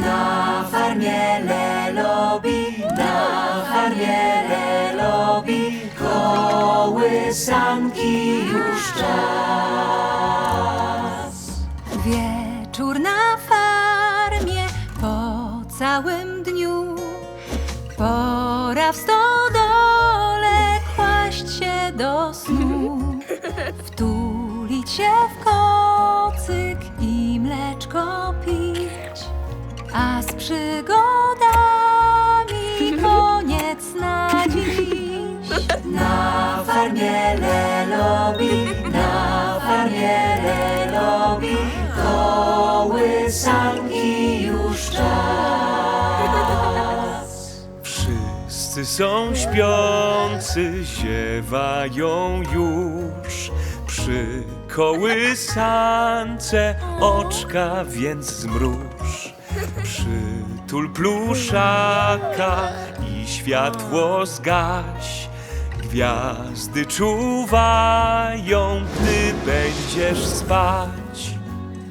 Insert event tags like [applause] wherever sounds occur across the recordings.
Na farmie Lelobi, na farmie Lelobi, kołysanki już czas. Wieczór na farmie po całym dniu, pora w stodole kłaść się do snu, wtulić się w koło. A z przygodami [laughs] koniec na dziś. Na farmie Lelobi, na farmie Lelobi, kołysanki już czas. Wszyscy są śpiący, ziewają już przy kołysance oczka więc zmruż. Przytul pluszaka i światło zgaś. Gwiazdy czuwają, gdy będziesz spać.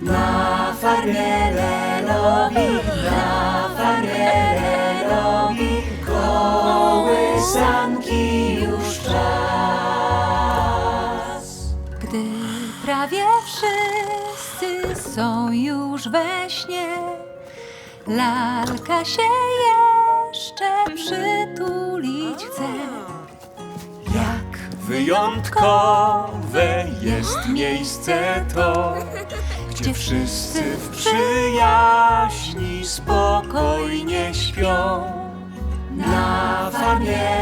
Na farmie Lelobi, na farmie Lelobi, kołysanki już czas. Gdy prawie wszyscy są już we śnie, lalka się jeszcze przytulić chce. Jak Wyjątkowe jest miejsce to, gdzie wszyscy w przyjaźni spokojnie śpią. Na farmie